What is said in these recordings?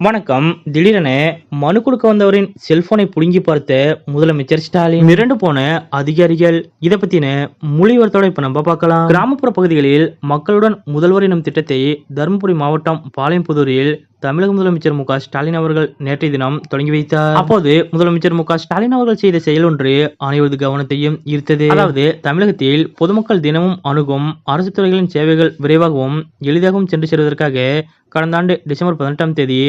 வணக்கம். திடீரென மனு கொடுக்க வந்தவரின் செல்போனை புடுங்கி பார்த்த முதலமைச்சர் ஸ்டாலின் மிரண்டு போன அதிகாரிகள். இதை பத்தின மொழிவரத்தோட இப்ப நம்ம பார்க்கலாம். கிராமப்புற பகுதிகளில் மக்களுடன் முதல்வர் எனும் திட்டத்தை தருமபுரி மாவட்டம் பாளையம்புதூரில் தமிழக முதலமைச்சர் மு ஸ்டாலின் அவர்கள் நேற்றைய தினம் தொடங்கி வைத்தார். அப்போது முதலமைச்சர் மு ஸ்டாலின் அவர்கள் செய்த செயல் ஒன்று அனைவரது கவனத்தையும் ஈர்த்தது. அதாவது தமிழகத்தில் பொதுமக்கள் தினமும் அணுகும் அரசு துறைகளின் சேவைகள் விரைவாகவும் எளிதாகவும் சென்று செல்வதற்காக கடந்த ஆண்டு டிசம்பர் பதினெட்டாம் தேதி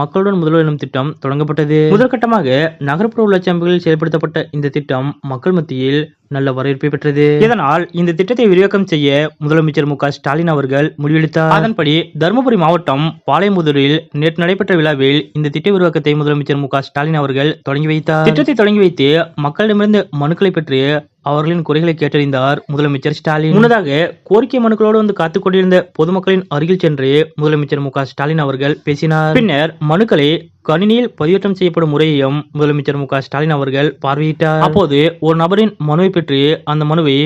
மக்களுடன் முதல்வர் எனும் திட்டம் தொடங்கப்பட்டது. முதற்கட்டமாக நகர்ப்புற உள்ளாட்சி செயல்படுத்தப்பட்ட இந்த திட்டம் மக்கள் மத்தியில் நல்ல வரவேற்பை பெற்றது. இதனால் இந்த திட்டத்தை விரிவாக்கம் செய்ய முதலமைச்சர் மு ஸ்டாலின் அவர்கள் முடிவெடுத்தார். அதன்படி தருமபுரி மாவட்டம் பாளையமுதூரில் நேற்று நடைபெற்ற விழாவில் இந்த திட்ட விரிவாக்கத்தை முதலமைச்சர் மு ஸ்டாலின் அவர்கள் தொடங்கி வைத்தார். திட்டத்தை தொடங்கி வைத்து மக்களிடமிருந்து மனுக்களை பெற்று அவர்களின் குறைகளை கேட்டறிந்தார் முதலமைச்சர் ஸ்டாலின். முன்னதாக கோரிக்கை மனுக்களோடு வந்து காத்துக் கொண்டிருந்த பொதுமக்களின் அருகில் சென்று முதலமைச்சர் மு ஸ்டாலின் அவர்கள் பேசினார். பின்னர் மனுக்களை கணினியில் பதிவேற்றம் செய்யப்படும் முறையையும் முதலமைச்சர் மு ஸ்டாலின் அவர்கள் பார்வையிட்டார். அப்போது ஒரு நபரின் மனுவை பெற்று அந்த மனுவை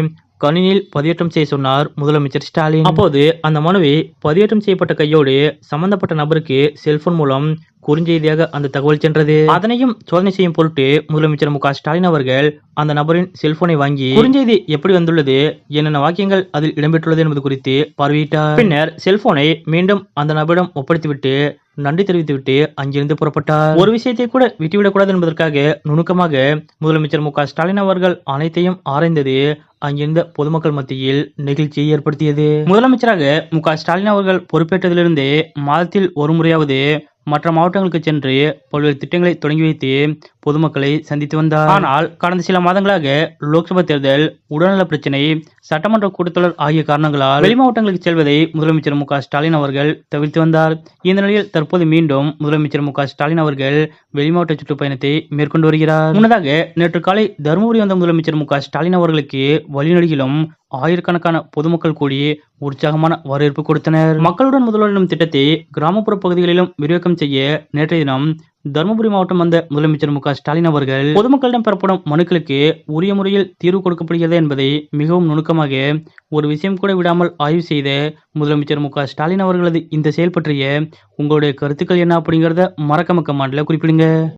கணினியில் பதிவேற்றம் செய்ய சொன்னார் முதலமைச்சர் ஸ்டாலின். அப்போது அந்த மனுவை பதிவேற்றம் செய்யப்பட்ட கையோடு சம்பந்தப்பட்ட நபருக்கு செல்போன் மூலம் குறுஞ்செய்தியாக அந்த தகவல் சென்றது. அதனையும் சோதனை செய்யும் பொருட்டு முதலமைச்சர் மு ஸ்டாலின் அவர்கள் அந்த நபரின் செல்போனை வாங்கி குறுஞ்செய்தி எப்படி வந்துள்ளது என்னென்ன வாக்கியங்கள் அதில் இடம்பெற்றுள்ளது என்பது குறித்து பார்வையிட்டார். பின்னர் செல்போனை மீண்டும் அந்த நபரிடம் ஒப்படைத்துவிட்டு நன்றி தெரிவித்துவிட்டு அங்கிருந்து புறப்பட்டார். ஒரு விஷயத்தை கூட விட்டுவிடக்கூடாது என்பதற்காக நுணுக்கமாக முதலமைச்சர் மு ஸ்டாலின் அவர்கள் அனைத்தையும் ஆராய்ந்தது அங்கிருந்த பொதுமக்கள் மத்தியில் நெகிழ்ச்சியை ஏற்படுத்தியது. முதலமைச்சராக மு ஸ்டாலின் அவர்கள் பொறுப்பேற்றதிலிருந்தே மாதத்தில் ஒரு முறையாவது மற்ற மாவட்டங்களுக்கு சென்று பல்வேறு திட்டங்களை தொடங்கி வைத்து பொதுமக்களை சந்தித்து வந்தார். ஆனால் கடந்த சில மாதங்களாக லோக்சபா தேர்தல் உடல்நல பிரச்சனை சட்டமன்ற கூட்டத்தொடர் ஆகிய காரணங்களால் வெளி மாவட்டங்களுக்கு செல்வதை முதலமைச்சர் மு ஸ்டாலின் அவர்கள் தவிர்த்து வந்தார். இந்த நிலையில் தற்போது மீண்டும் முதலமைச்சர் மு ஸ்டாலின் அவர்கள் வெளிமாவட்ட சுற்றுப்பயணத்தை மேற்கொண்டு வருகிறார். முன்னதாக நேற்று காலை தருமபுரி வந்த முதலமைச்சர் மு ஸ்டாலின் அவர்களுக்கு வழிநடுகிலும் ஆயிரக்கணக்கான பொதுமக்கள் கூடி உற்சாகமான வரவேற்பு கொடுத்தனர். மக்களுடன் முதல்வர் திட்டத்தை கிராமப்புற பகுதிகளிலும் விரிவாக்கம் செய்ய நேற்றைய தினம் தருமபுரி மாவட்டம் வந்த முதலமைச்சர் மு ஸ்டாலின் அவர்கள் பொதுமக்களிடம் பெறப்படும் மனுக்களுக்கு உரிய முறையில் தீர்வு கொடுக்கப்படுகிறது என்பதை மிகவும் நுணுக்கமாக ஒரு விஷயம் கூட விடாமல் ஆய்வு செய்த முதலமைச்சர் மு ஸ்டாலின் அவர்களது இந்த செயல் பற்றிய உங்களுடைய கருத்துக்கள் என்ன அப்படிங்கிறத மறக்காம கமெண்ட்ல குறிப்பிடுங்க.